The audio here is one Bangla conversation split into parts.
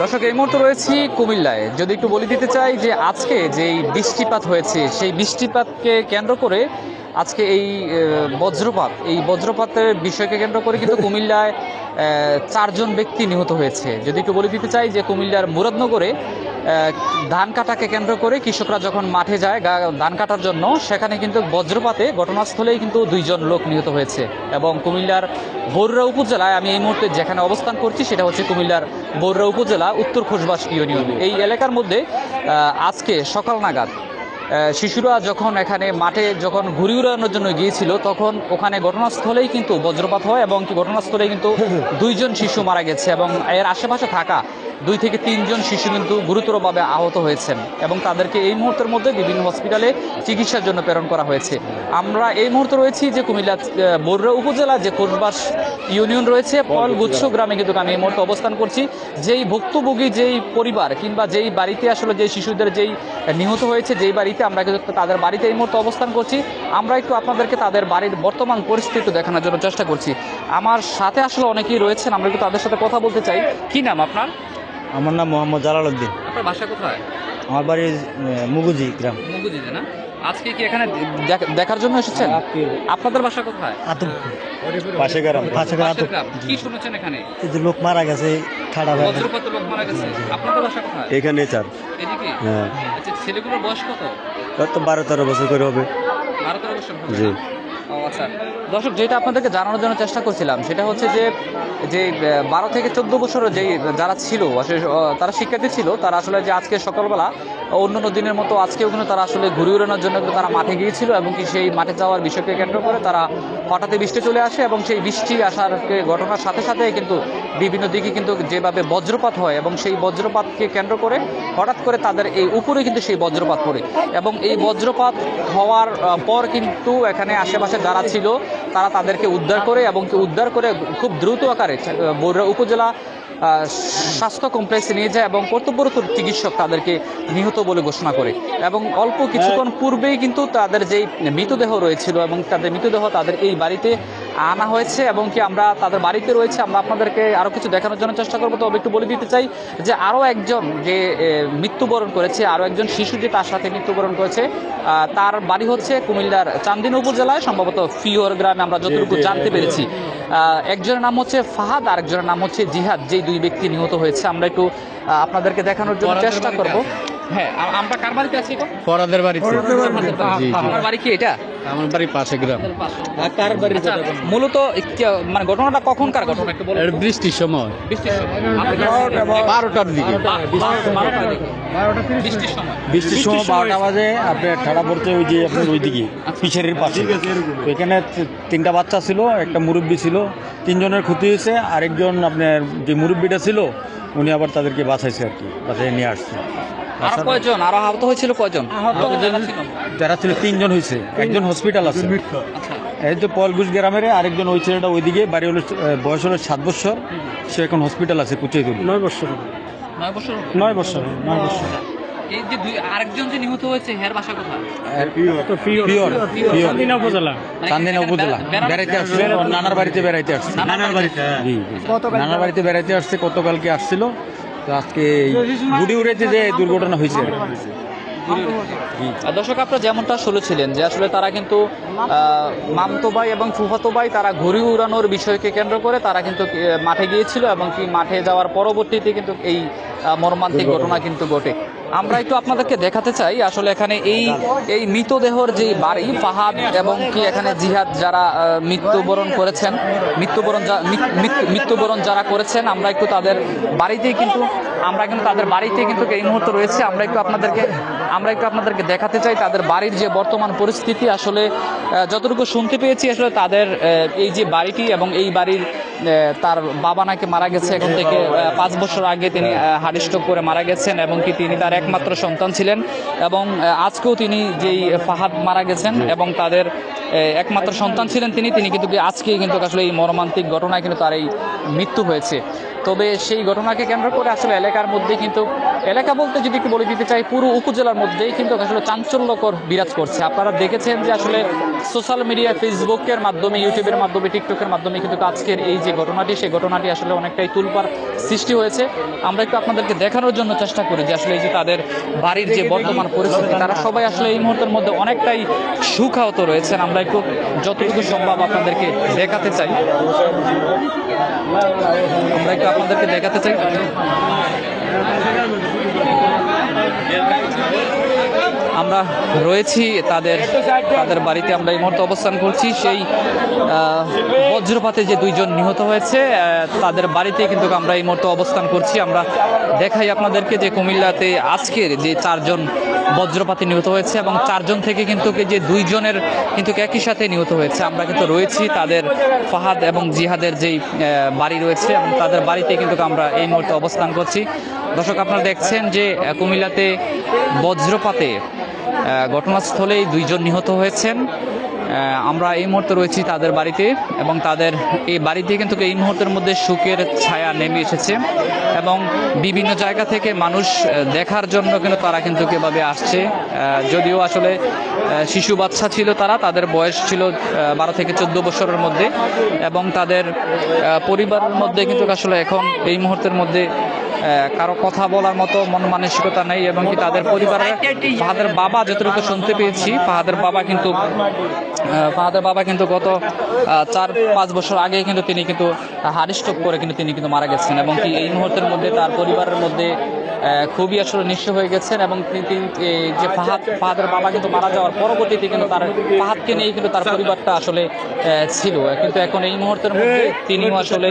দর্শক এই মুহূর্তে রয়েছি কুমিল্লায়। যদি একটু বলে দিতে চাই যে আজকে যেই বৃষ্টিপাত হয়েছে সেই বৃষ্টিপাতকে কেন্দ্র করে আজকে এই বজ্রপাত। এই বজ্রপাতের বিষয়কে কেন্দ্র করে কিন্তু কুমিল্লায় চারজন ব্যক্তি নিহত হয়েছে। যদি একটু বলে দিতে চাই যে কুমিল্লার মুরাদনগরে ধান কাটাকে কেন্দ্র করে কৃষকরা যখন মাঠে যায় ধান কাটার জন্য, সেখানে কিন্তু বজ্রপাতে ঘটনাস্থলেই কিন্তু দুইজন লোক নিহত হয়েছে এবং কুমিল্লার বরুড়া উপজেলায় আমি এই মুহূর্তে যেখানে অবস্থান করছি, সেটা হচ্ছে কুমিল্লার বরুড়া উপজেলা, উত্তর খোসবাস ইউনিয়ন। এই এলাকার মধ্যে আজকে সকাল নাগাদ শিশুরা যখন এখানে মাঠে যখন ঘুরি উড়ানোর জন্য গিয়েছিল তখন ওখানে ঘটনাস্থলেই কিন্তু বজ্রপাত হয় এবং কি ঘটনাস্থলেই কিন্তু দুইজন শিশু মারা গেছে এবং এর আশেপাশে থাকা দুই থেকে তিনজন শিশু কিন্তু গুরুতরভাবে আহত হয়েছেন এবং তাদেরকে এই মুহূর্তের মধ্যে বিভিন্ন হসপিটালে চিকিৎসার জন্য প্রেরণ করা হয়েছে। আমরা এই মুহূর্তে রয়েছি যে কুমিল্লা বরুড়া উপজেলা যে কোরবাস ইউনিয়ন রয়েছে ফলগুচ্ছ গ্রামে কিন্তু আমি এই মুহূর্তে অবস্থান করছি। যেই ভুক্তভোগী যেই পরিবার কিংবা যেই বাড়িতে আসলে যেই শিশুদের যেই নিহত হয়েছে যেই বাড়িতে আমরা কিন্তু তাদের বাড়িতে এই মুহূর্তে অবস্থান করছি। আমরা একটু আপনাদেরকে তাদের বাড়ির বর্তমান পরিস্থিতি দেখানোর জন্য চেষ্টা করছি। আমার সাথে আসলে অনেকেই রয়েছেন আমরা একটু তাদের সাথে কথা বলতে চাই। কি নাম আপনার? আমার নাম মোহাম্মদ জালাল উদ্দিন। আপনার বাসা কোথায়? আমার বাড়ি মুগুজি গ্রাম। মুগুজিতে না? আজকে কি এখানে দেখ- দেখার জন্য এসেছেন? আপনাদের বাসা কোথায়? পাশে গ্রাম। পাশে গ্রাম কি শুনেছেন এখানে? এই যে লোক মারা গেছে খাড়া ভাই বজ্রপাতে লোক মারা গেছে। আপনাদের বাসা কোথায়? এখানে চার। এদিকে? হ্যাঁ। আচ্ছা ছেলেগুলোর বয়স কত? কত বারো তেরো বছর করে হবে। বারো তেরো বছর জি। ও আচ্ছা। দর্শক, যেটা আপনাদেরকে জানানোর জন্য চেষ্টা করছিলাম, সেটা হচ্ছে যে যে বারো থেকে চোদ্দ বছরের যেই, যারা ছিল, আসলে তারা শিক্ষার্থী ছিল, তারা আসলে যে আজকে সকালবেলা অন্যান্য দিনের মতো আজকেও কিন্তু তারা আসলে ঘুরে উড়ানোর জন্য তারা মাঠে গিয়েছিল এবং কি সেই মাঠে যাওয়ার বিষয়কে কেন্দ্র করে তারা হঠাৎই বৃষ্টি চলে আসে এবং সেই বৃষ্টি আসার ঘটনার সাথে সাথে কিন্তু বিভিন্ন দিকে কিন্তু যেভাবে বজ্রপাত হয় এবং সেই বজ্রপাতকে কেন্দ্র করে হঠাৎ করে তাদের এই উপরে কিন্তু সেই বজ্রপাত পড়ে। এবং এই বজ্রপাত হওয়ার পর কিন্তু এখানে আশেপাশে যারা ছিল, তারা তাদেরকে উদ্ধার করে এবং উদ্ধার করে খুব দ্রুত আকারে উপজেলা স্বাস্থ্য কমপ্লেক্সে নিয়ে যায় এবং কর্তব্যরত চিকিৎসক তাদেরকে নিহত বলে ঘোষণা করে। এবং অল্প কিছুক্ষণ পূর্বেই কিন্তু তাদের যেই মৃতদেহ রয়েছিল এবং তাদের মৃতদেহ তাদের এই বাড়িতে আনা হয়েছে এবং কি আমরা তাদের বাড়িতে রয়েছে আমরা আপনাদেরকে আরও কিছু দেখানোর জন্য চেষ্টা করব। তবে একটু বলে দিতে চাই যে আরও একজন যে মৃত্যুবরণ করেছে আরও একজন শিশু যে তার সাথে মৃত্যুবরণ করেছে তার বাড়ি হচ্ছে কুমিল্লার চান্দিনা উপজেলায় সম্ভবত ফিওর গ্রামে আমরা যতটুকু জানতে পেরেছি। একজনের নাম হচ্ছে ফাহাদ আর একজনের নাম হচ্ছে জিহাদ যেই দুই ব্যক্তি নিহত হয়েছে। আমরা একটু আপনাদেরকে দেখানোর জন্য চেষ্টা করব। হ্যাঁ আমরা কার বাড়িতে আছি গো? পরাদের বাড়িতে। আপনাদের বাড়ি। বাড়ি কি এটা? আমার বাড়ি পাশে গ্রাম। কার বাড়ি মূলত মানে ঘটনাটা কখনকার ঘটনা একটু বলুন। বৃষ্টির সময়। বৃষ্টির সময়। বারোটার দিকে। বৃষ্টির বারোটা বাজে আপনার ঠাড়া পড়ছে ওই যে আপনার ওই দিকে পিছের পাশে এখানে তিনটা বাচ্চা ছিল একটা মুরব্বী ছিল তিনজনের ক্ষতি হয়েছে আরেকজন আপনার যে মুরব্বীটা ছিল উনি আবার তাদেরকে বাঁচাইছে আর কি বাঁচাই নিয়ে আসছে। আরও কয়জন? আরও আহত হয়েছিল কয়জন? যারা ছিল? তিনজন হয়েছে। একজন হসপিটাল আছে। আচ্ছা। এই তো পলগুজ গ্রামের আরেকজন ওই ছেলেটা ওইদিকে বাড়ি হলো বয়স হলো সাত বছর। সে এখন হসপিটাল আছে কুচাইতুলি নয় বছর। নয় বছর নয় বছর এই যে দুই আরেকজন যে নিহত হয়েছে হের বাসা কোথায়? পিওর পিওর চান্দিনা উপজেলা। বেড়াইতে আসছে। নানার বাড়িতে বেড়াইতে আসছে। নানার বাড়িতে। নানার বাড়িতে বেড়াইতে আসছে গতকালকে আসছিল। তো আজকে এই গুড়ি উড়েতে যে দুর্ঘটনা হয়েছে দর্শক আপনারা যেমনটা শুনেছিলেন যে আসলে তারা কিন্তু আহ, মামতো ভাই এবং ফুফাতো ভাই তারা ঘুড়ি উড়ানোর বিষয়কে কেন্দ্র করে তারা কিন্তু মাঠে গিয়েছিল এবং কি মাঠে যাওয়ার পরবর্তীতে কিন্তু এই মর্মান্তিক ঘটনা কিন্তু ঘটে। আমরা একটু আপনাদেরকে দেখাতে চাই, আসলে এখানে এই এই মৃতদেহর যে বাড়ি, ফাহাদ এবং কি এখানে জিহাদ যারা মৃত্যুবরণ করেছেন, মৃত্যুবরণ মৃত্যুবরণ যারা করেছেন, আমরা একটু তাদের বাড়িতেই কিন্তু, আমরা কিন্তু তাদের বাড়িতেই কিন্তু এই মুহূর্তে রয়েছে। আমরা একটু আপনাদেরকে আমরা একটু আপনাদেরকে দেখাতে চাই, তাদের বাড়ির যে বর্তমান পরিস্থিতি, আসলে যতটুকু শুনতে পেয়েছি, আসলে তাদের এই যে বাড়িটি এবং এই বাড়ির তার বাবা নাকি মারা গেছে, এখন থেকে পাঁচ বছর আগে তিনি হার্ট করে মারা গেছেন এবং কি তিনি তার একমাত্র সন্তান ছিলেন এবং আজকেও তিনি যেই ফাহাদ মারা গেছেন এবং তাদের একমাত্র সন্তান ছিলেন তিনি তিনি কিন্তু আজকেই কিন্তু আসলে এই মর্মান্তিক ঘটনায় কিন্তু তার এই মৃত্যু হয়েছে। তবে সেই ঘটনাকে কেন্দ্র করে আসলে এলাকার মধ্যে কিন্তু এলাকা বলতে যদি একটু বলে দিতে চাই, পুরো উপজেলার মধ্যেই কিন্তু আসলে চাঞ্চল্যকর বিরাজ করছে। আপনারা দেখেছেন যে আসলে সোশ্যাল মিডিয়া, ফেসবুকের মাধ্যমে, ইউটিউবের মাধ্যমে, টিকটকের মাধ্যমে কিন্তু আজকের এই যে ঘটনাটি, সেই ঘটনাটি আসলে অনেকটাই তুলপার সৃষ্টি হয়েছে। আমরা একটু আপনাদেরকে দেখানোর জন্য চেষ্টা করি যে আসলে এই যে তাদের বাড়ির যে বর্তমান পরিস্থিতি, তারা সবাই আসলে এই মুহূর্তের মধ্যে অনেকটাই সুখাহত রয়েছেন। আমরা একটু যতটুকু সম্ভব আপনাদেরকে দেখাতে চাই। আমরা একটু আপনাদেরকে দেখাতে চাই। আমরা রয়েছি, তাদের তাদের বাড়িতে আমরা এই মুহূর্তে অবস্থান করছি। সেই বজ্রপাতে যে দুইজন নিহত হয়েছে তাদের বাড়িতে কিন্তু আমরা এই মুহূর্তে অবস্থান করছি। আমরা দেখাই আপনাদেরকে যে কুমিল্লাতে আজকের যে চারজন বজ্রপাতে নিহত হয়েছে এবং চারজন থেকে কিন্তু যে দুইজনের কিন্তু একই সাথে নিহত হয়েছে। আমরা কিন্তু রয়েছি তাদের ফাহাদ এবং জিহাদের যেই বাড়ি রয়েছে এবং তাদের বাড়িতে কিন্তু আমরা এই মুহূর্তে অবস্থান করছি। দর্শক, আপনারা দেখছেন যে কুমিল্লাতে বজ্রপাতে ঘটনাস্থলেই দুইজন নিহত হয়েছেন। আমরা এই মুহূর্তে রয়েছি তাদের বাড়িতে এবং তাদের এই বাড়িতে কিন্তু এই মুহূর্তের মধ্যে সুখের ছায়া নেমে এসেছে এবং বিভিন্ন জায়গা থেকে মানুষ দেখার জন্য কিন্তু তারা কিন্তু কীভাবে আসছে। যদিও আসলে শিশু বাচ্চা ছিল তারা, তাদের বয়স ছিল বারো থেকে চোদ্দ বছরের মধ্যে এবং তাদের পরিবারের মধ্যে কিন্তু আসলে এখন এই মুহূর্তের মধ্যে কারও কথা বলার মতো মন মানসিকতা নেই এবং কি তাদের পরিবারের ফাহাদের বাবা যতটুকু শুনতে পেয়েছি, ফাহাদের বাবা কিন্তু ফাহাদের বাবা কিন্তু গত চার পাঁচ বছর আগে কিন্তু তিনি কিন্তু হার্ট করে কিন্তু তিনি কিন্তু মারা গেছেন এবং কি এই মুহূর্তের মধ্যে তার পরিবারের মধ্যে খুবই আসলে নিঃস্ব হয়ে গেছেন এবং তিনি যে ফাহাদ ফাহাদের বাবা কিন্তু মারা যাওয়ার পরবর্তীতে কিন্তু তার ফাহাদকে নিয়ে কিন্তু তার পরিবারটা আসলে আহ, ছিল। কিন্তু এখন এই মুহূর্তের মধ্যে তিনিও আসলে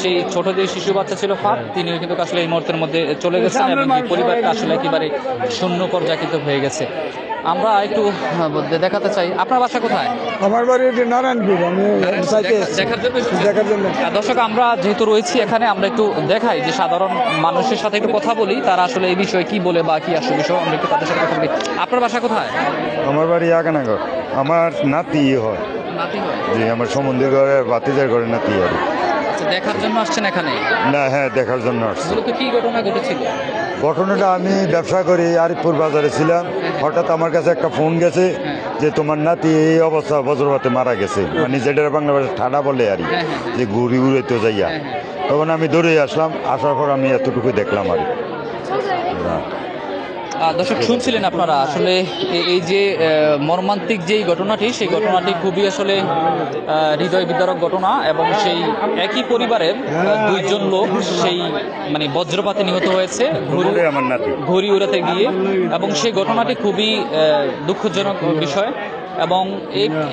সেই ছোট যে শিশু বাচ্চা ছিল ফাহাদ তিনিও কিন্তু আসলে এই মুহূর্তের মধ্যে চলে গেছেন এবং এই পরিবারটা আসলে একেবারে শূন্য পর্যায়ে কিন্তু হয়ে গেছে। আমরা একটু আহ, দেখাতে চাই। আপনার বাসা কোথায়? আমার বাড়ি এটি নারায়ণপুর আমি দেখার জন্য দেখার জন্য। দর্শক আমরা যেহেতু রয়েছি এখানে আমরা একটু দেখাই যে সাধারণ মানুষের সাথে একটু কথা বলি তারা আসলে এই বিষয়ে কি বলে বা কি আসলে বিষয় আমরা একটু তাদের সাথে কথা বলি। আপনার বাসা কোথায়? আমার বাড়ি আগানাগর। আমার নাতি হয়। নাতি হয়? যে আমার সমুদ্রের ঘরে বাতিজার ঘরে নাতি আর আচ্ছা দেখার জন্য আসছেন এখানে? না হ্যাঁ দেখার জন্য আসছি। কি ঘটনা ঘটেছিল? ঘটনাটা আমি ব্যবসা করি আরিফপুর বাজারে ছিলাম। হঠাৎ আমার কাছে একটা ফোন গেছে যে তোমার নাতি এই অবস্থা বজ্রপাতে মারা গেছে। মানে যেটা বাংলা ভাষায় ঠাডা বলে আর কি, যে ঘুরি উড়ে তো যাইয়া। হ্যাঁ, হ্যাঁ। তখন আমি দৌড়ে আসলাম আসার পর আমি এতটুকু দেখলাম আর দর্শক শুনছিলেন আপনারা আসলে এই যে মর্মান্তিক যেই ঘটনাটি সেই ঘটনাটি খুবই আসলে আহ, হৃদয় বিদারক ঘটনা এবং সেই একই পরিবারের দুইজন লোক সেই মানে বজ্রপাতে নিহত হয়েছে ঘুরে উড়াতে গিয়ে। এবং সেই ঘটনাটি খুবই দুঃখজনক বিষয়। এবং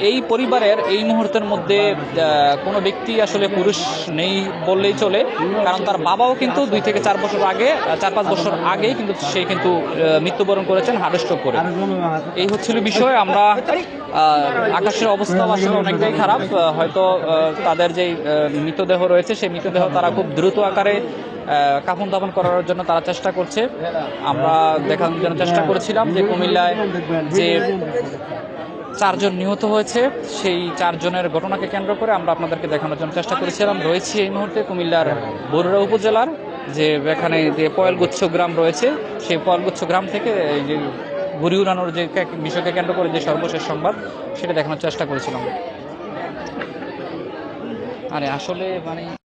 এই পরিবারের এই মুহূর্তের মধ্যে কোনো ব্যক্তি আসলে পুরুষ নেই বললেই চলে, কারণ তার বাবাও কিন্তু দুই থেকে চার বছর আগে, চার পাঁচ বছর আগেই কিন্তু সে কিন্তু মৃত্যুবরণ করেছেন হার্ট স্ট্রোক করে। এই হচ্ছিল বিষয়, আমরা আকাশের অবস্থা আসলে অনেকটাই খারাপ হয়তো তাদের যে মৃতদেহ রয়েছে, সেই মৃতদেহ তারা খুব দ্রুত আকারে কাফন দাফন করার জন্য তারা চেষ্টা করছে। আমরা দেখানোর জন্য চেষ্টা করেছিলাম যে কুমিল্লায় যে চারজন নিহত হয়েছে। সেই চারজনের ঘটনাকে কেন্দ্র করে আমরা আপনাদেরকে দেখানোর জন্য চেষ্টা করেছিলাম। রয়েছি এই মুহূর্তে কুমিল্লার বরুড়া উপজেলার যে এখানে যে পয়লগুচ্ছ গ্রাম রয়েছে, সেই পয়লগুচ্ছ গ্রাম থেকে এই যে ঘুরি উড়ানোর যে বিষয়কে কেন্দ্র করে যে সর্বশেষ সংবাদ, সেটা দেখানোর চেষ্টা করেছিলাম। আরে আসলে মানে